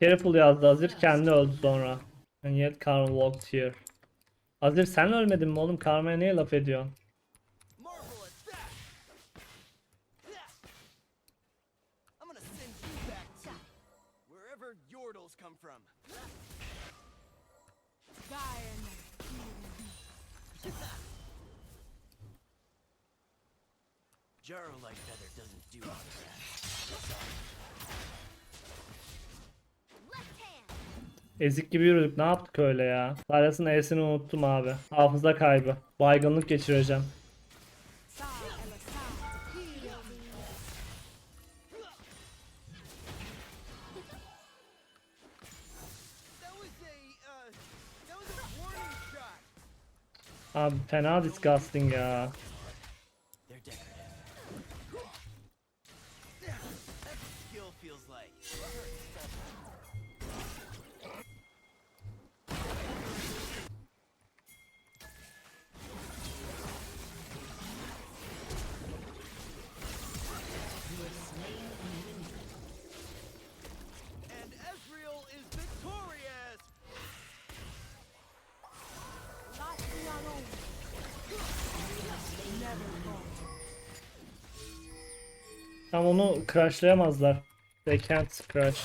Careful yazdı Azir kendi öldü sonra. And yet Karma walked here. Azir sen ölmedin mi oğlum? Karma'ya niye laf ediyorsun? Marvelous that! Ezik gibi yürüdük. Ne yaptık öyle ya? Salyas'ın E'sini unuttum abi. Hafıza kaybı. Baygınlık geçireceğim. Abi fena disgusting ya. Tam onu crashlayamazlar. They can't crash.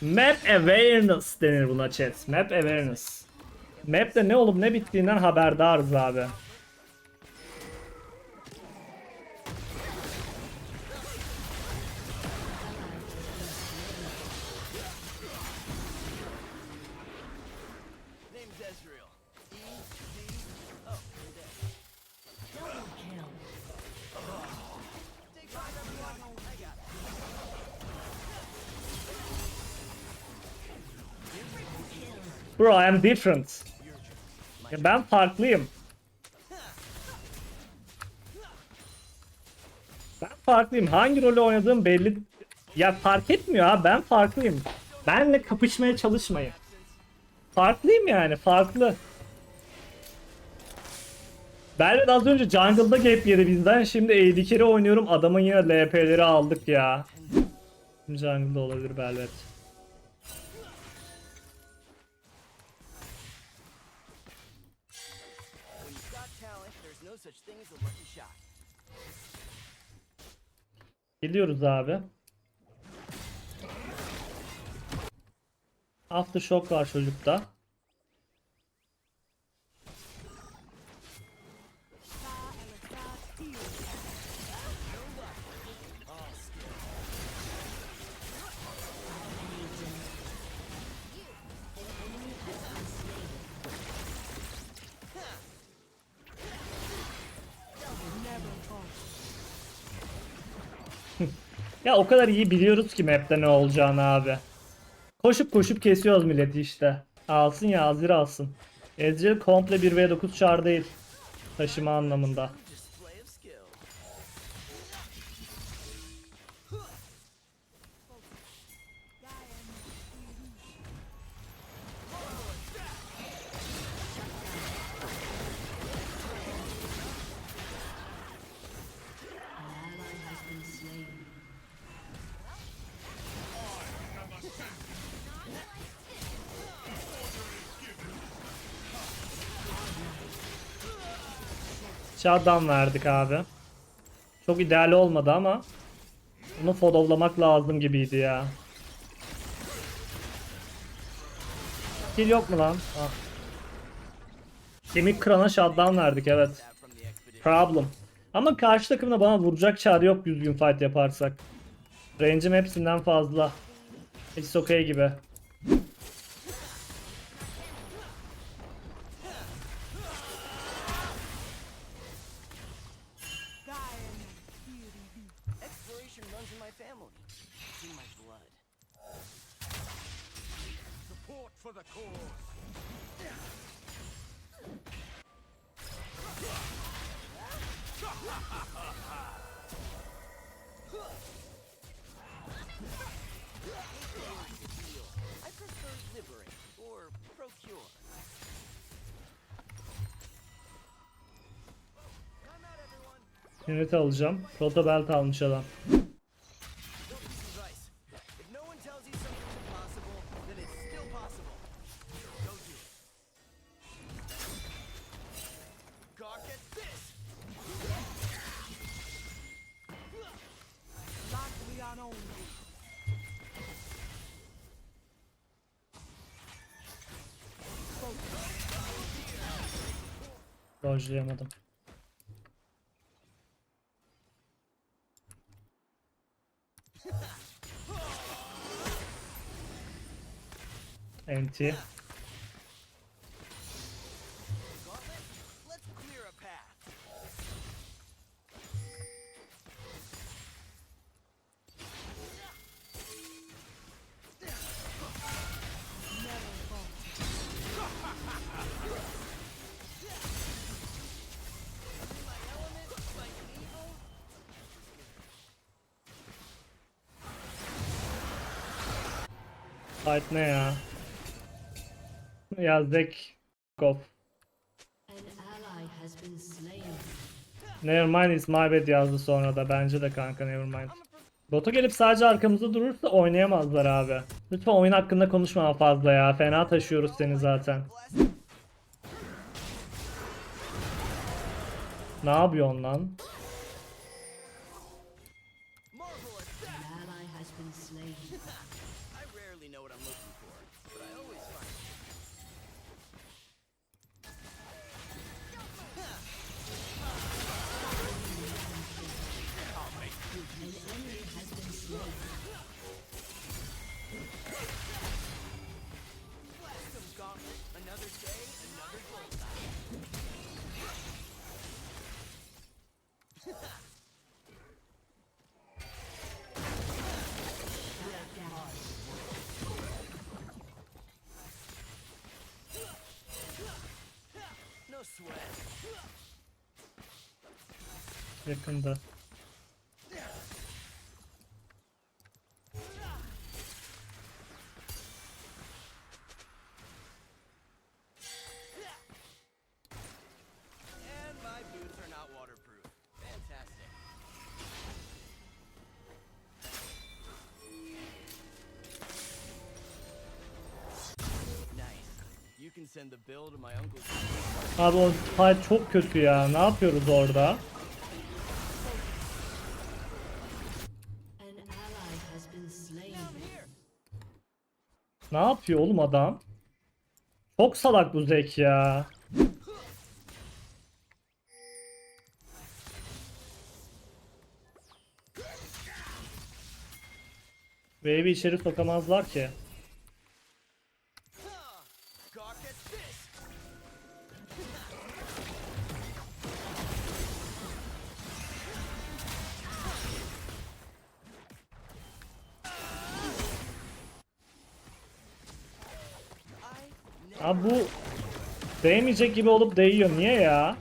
Map awareness denir buna chat. Map awareness. Map'te ne olup ne bittiğinden haberdarız abi. Bro I am different. Ya ben farklıyım. Ben farklıyım. Hangi rolü oynadığım belli. Ya fark etmiyor ha. Ben farklıyım. Benle kapışmaya çalışmayın. Farklıyım yani. Farklı. Ben de az önce jungle'da gap yedi bizden. Şimdi AD carry oynuyorum. Adamın yine LP'leri aldık ya. Jungle'da olabilir Belvet. Geliyoruz abi. Aftershock var çocukta. Ya o kadar iyi biliyoruz ki map'te ne olacağını abi. Koşup koşup kesiyoruz milleti işte. Alsın ya Azir alsın. Ezreal komple 1v9 çar değil. Taşıma anlamında. Shutdown verdik abi. Çok ideal olmadı ama bunu followlamak lazım gibiydi ya. Kill yok mu lan? Ah. Kemik kırana shutdown verdik evet. Problem. Ama karşı takımda bana vuracak çar yok düzgün fight yaparsak. Range'im hepsinden fazla. It's okay gibi. I prefer liberate or. Unit alacağım. Proto belt almış adam. Evil, Fight ne ya? Ya Zek. Goff. An ally has been slain. Nevermind is my bad yazdı sonra da. Bence de kanka nevermind. Bota gelip sadece arkamızda durursa oynayamazlar abi. Lütfen oyun hakkında konuşma fazla ya. Fena taşıyoruz seni zaten. Ne yapıyorsun lan? Uncle's. Abi o fight çok kötü ya. Ne yapıyoruz orada? Yapıyor oğlum adam? Çok salak bu Zek ya. Wave'i içeri sokamazlar ki. Abi bu değmeyecek gibi olup değiyor. Niye ya?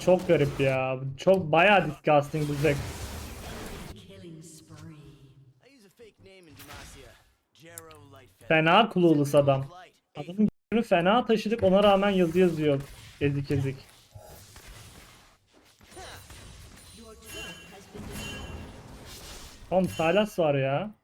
Çok garip ya. Çok bayağı disgusting bu Lightfeather. Fena clueless adam. Adamın günü fena taşıdık ona rağmen yazı yazıyor. Ezik ezik. Oğlum Sylas var ya.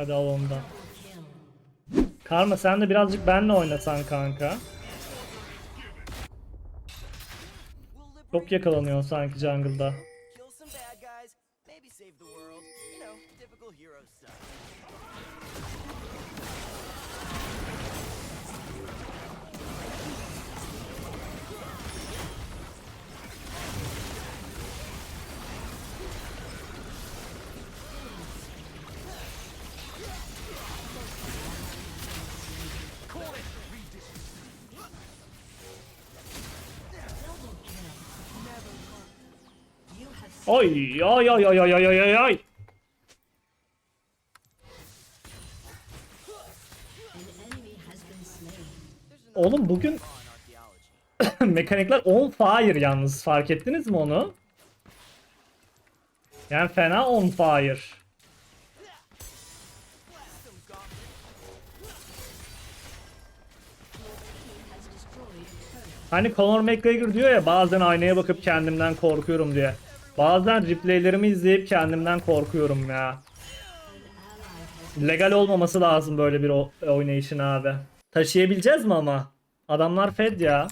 Hadi al ondan. Karma sen de birazcık benle oynasan kanka. Çok yakalanıyor sanki jungle'da. Oy Ay ay ay ay ay ay ay ay. Oğlum bugün mekanikler on fire yalnız fark ettiniz mi onu? Yani fena on fire. Hani Conor McGregor diyor ya bazen aynaya bakıp kendimden korkuyorum diye. Bazen replaylerimi izleyip kendimden korkuyorum ya. Legal olmaması lazım böyle bir oynayışın abi. Taşıyabileceğiz mi ama? Adamlar fed ya.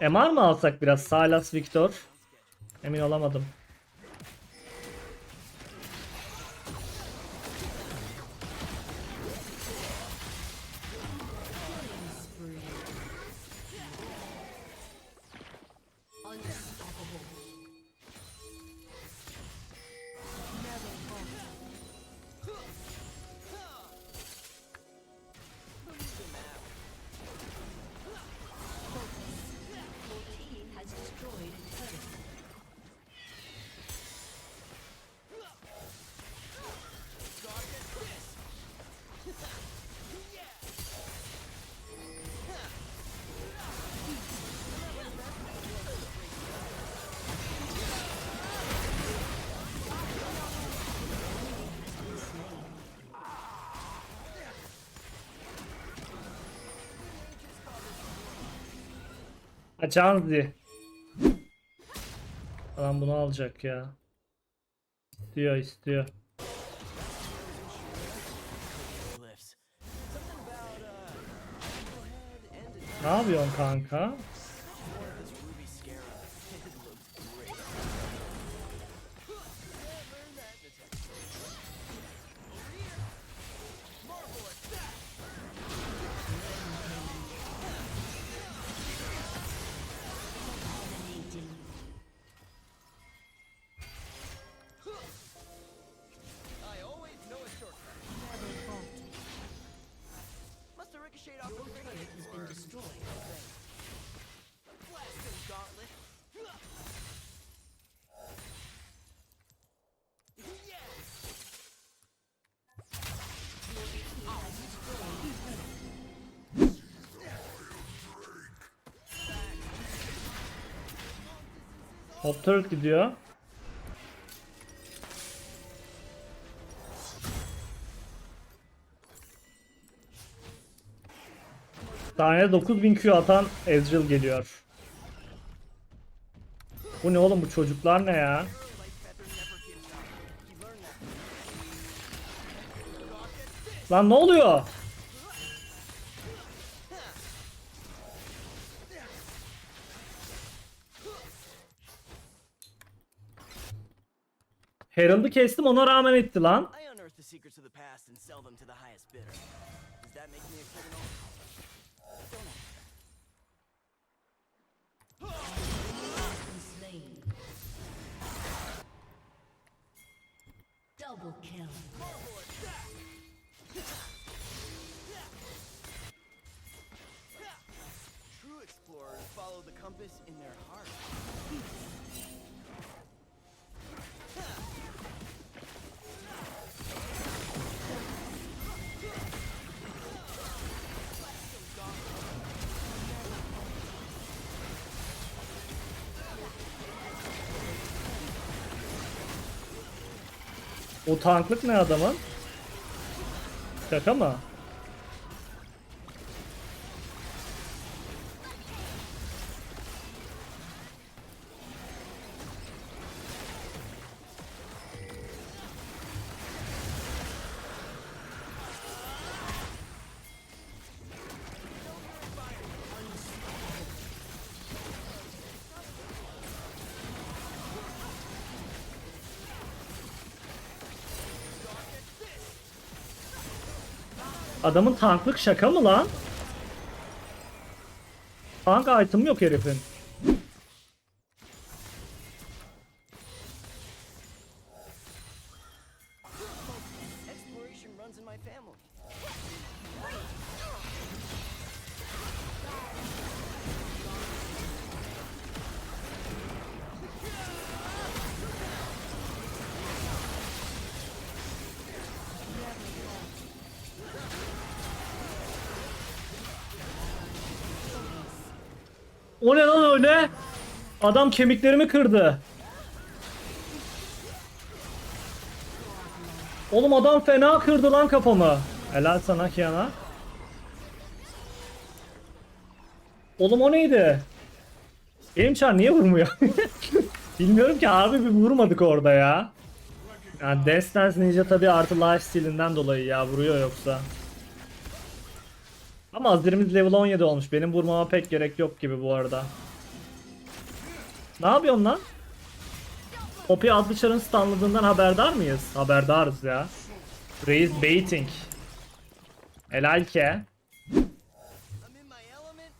MR mı alsak biraz? Silas Victor. Emin olamadım. Kaçan diye. Adam bunu alacak ya. Diyor istiyor. Ne yapıyorsun kanka? Top turret gidiyor. Saniyede 9000 Q atan Ezreal geliyor. Bu ne oğlum bu çocuklar ne ya? Lan ne oluyor? A criminal? Don't ask. Been slain. Double kill. True explorers follow the compass in their heart. O tanklık ne adamın? Şaka mı? Adamın tanklık şaka mı lan? Tank item yok herifin. O ne lan öyle? Adam kemiklerimi kırdı. Oğlum adam fena kırdı lan kafamı. Helal sana Kiana. Oğlum o neydi? Benim niye vurmuyor? Bilmiyorum ki abi bir vurmadık orada ya. Yani Dance Dance Ninja tabi artı life steal'inden dolayı ya vuruyor yoksa. Ama Azir'imiz level 17 olmuş. Benim vurmama pek gerek yok gibi bu arada. Ne yapıyorsun lan? Poppy adlı çarın stunladığından haberdar mıyız? Haberdarız ya. Reis baiting. Helal ki. I'm in my element,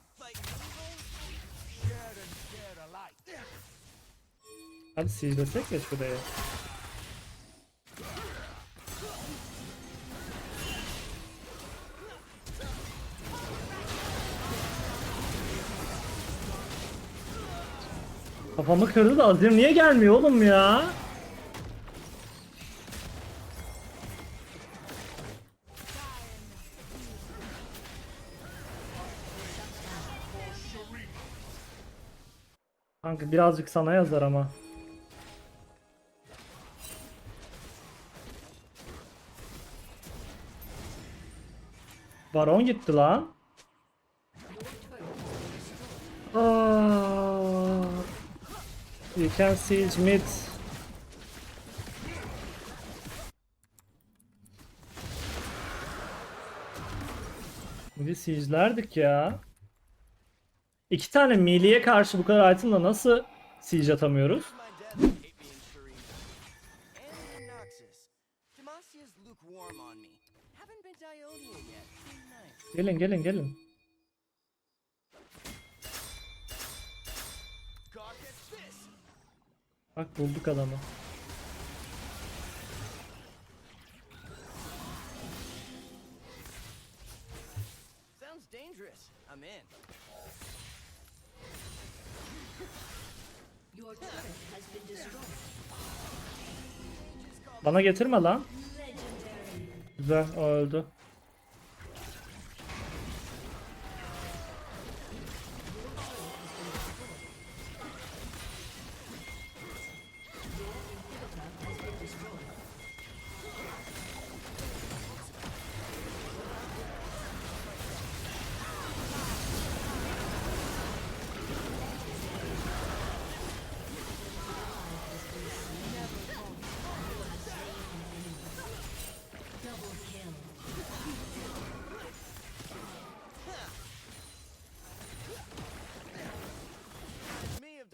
Kafamı kırdı da Azir niye gelmiyor oğlum ya? Kanka birazcık sana yazar ama. Baron gitti lan. You can siege mid. Bir siege'lerdik ya. İki tane milliye karşı bu kadar item'la nasıl siege atamıyoruz? My death, hate Bak bulduk adamı. Sounds dangerous. I'm in. Your turret has been destroyed. Bana getirme lan. Güzel o öldü.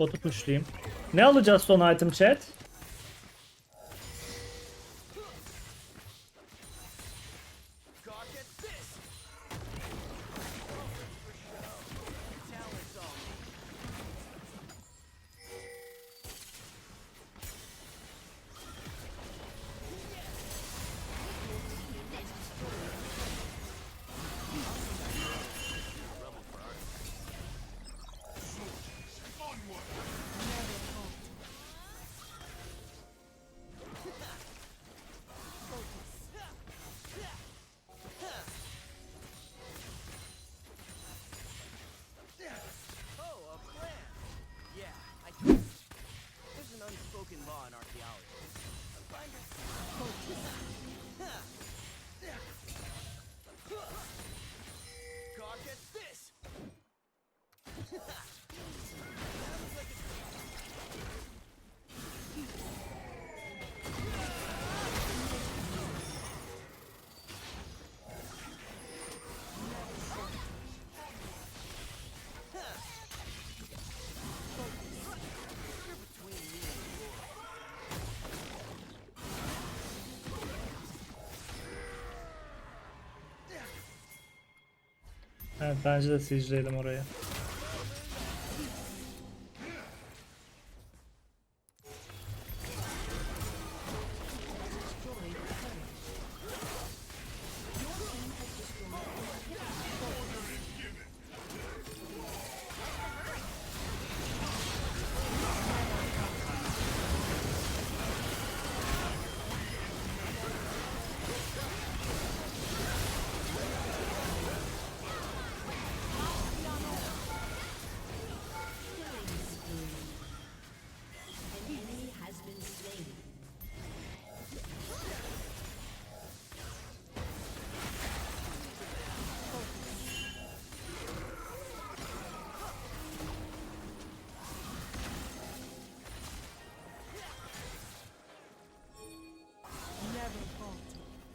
Botu pushlayayım. Ne alacağız son item chat? Evet bence de siege'leyelim orayı.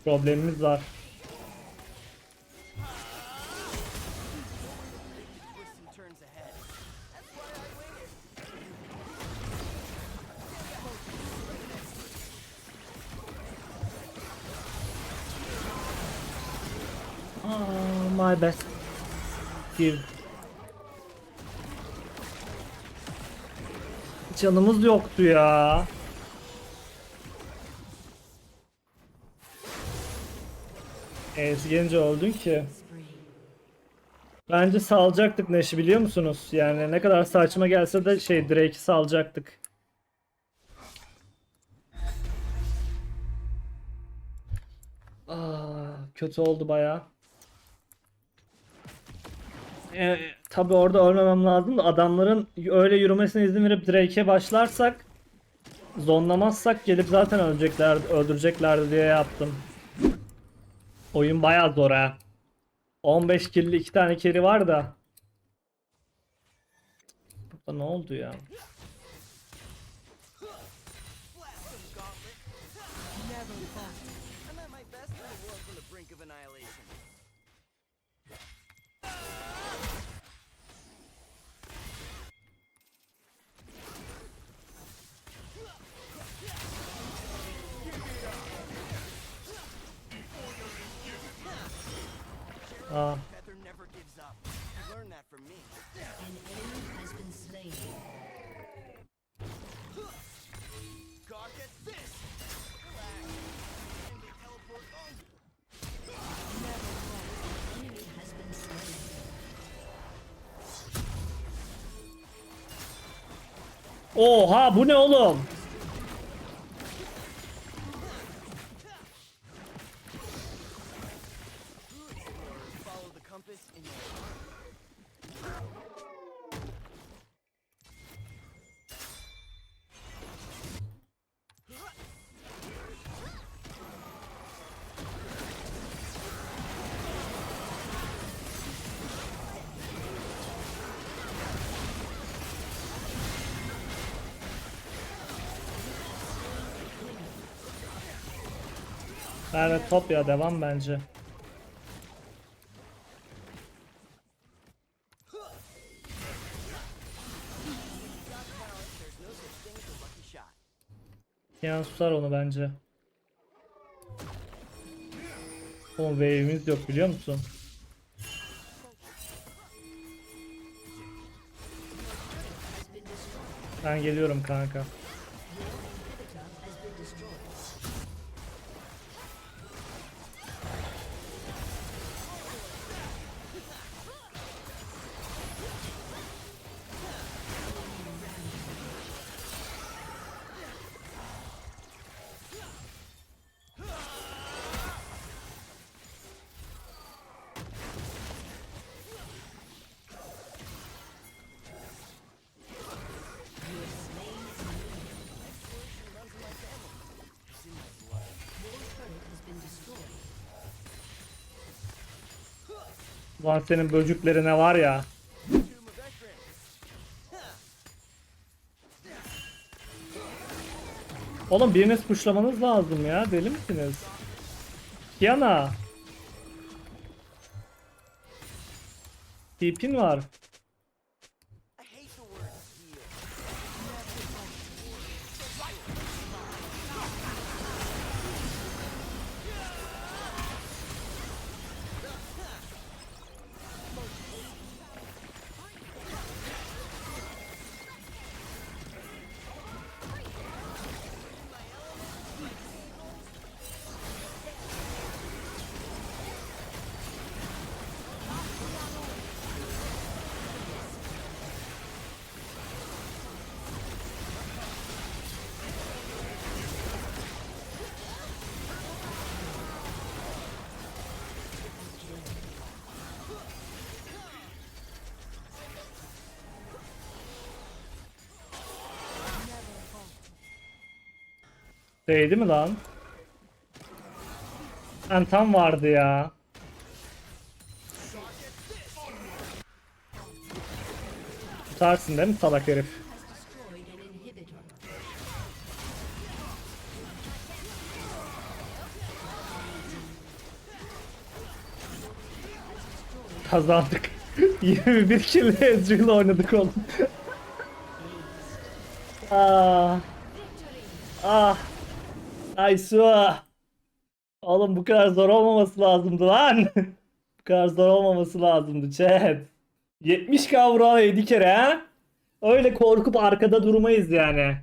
I waited. Aa, my best. Give. Canımız yoktu ya. Ez gelince öldün ki. Bence salacaktık Neş'i biliyor musunuz? Yani ne kadar saçma gelse de şey Drake'i salacaktık. Aa, kötü oldu baya. E, tabi orada ölmemem lazım da adamların öyle yürümesine izin verip Drake'e başlarsak zonlamazsak gelip zaten ölecekler, öldüreceklerdi diye yaptım. Oyun baya zor ha. 15 kill'li 2 tane carry var da. Burada ne oldu ya? Feather never gives up. That from me. An enemy has been slain. This! And they teleport on you. Enemy has been slain. Oha bu ne oğlum? Evet top ya devam bence. Yan susar onu bence. Oğlum wave'imiz yok biliyor musun? Ben geliyorum kanka. Ulan senin böcüklerine var ya. Oğlum biriniz pushlamanız lazım ya. Deli misiniz? Kiana. TP'in var. Şey Değdi mi lan? Ben tam vardı ya. Tutarsın değil mi salak herif? Kazandık. 21 kill Ezreal oynadık oğlum. ah. Ah. Aysu. Oğlum bu kadar zor olmaması lazımdı lan. bu kadar zor olmaması lazımdı chat. 70k vuran 7 kere ha. Öyle korkup arkada durmayız yani.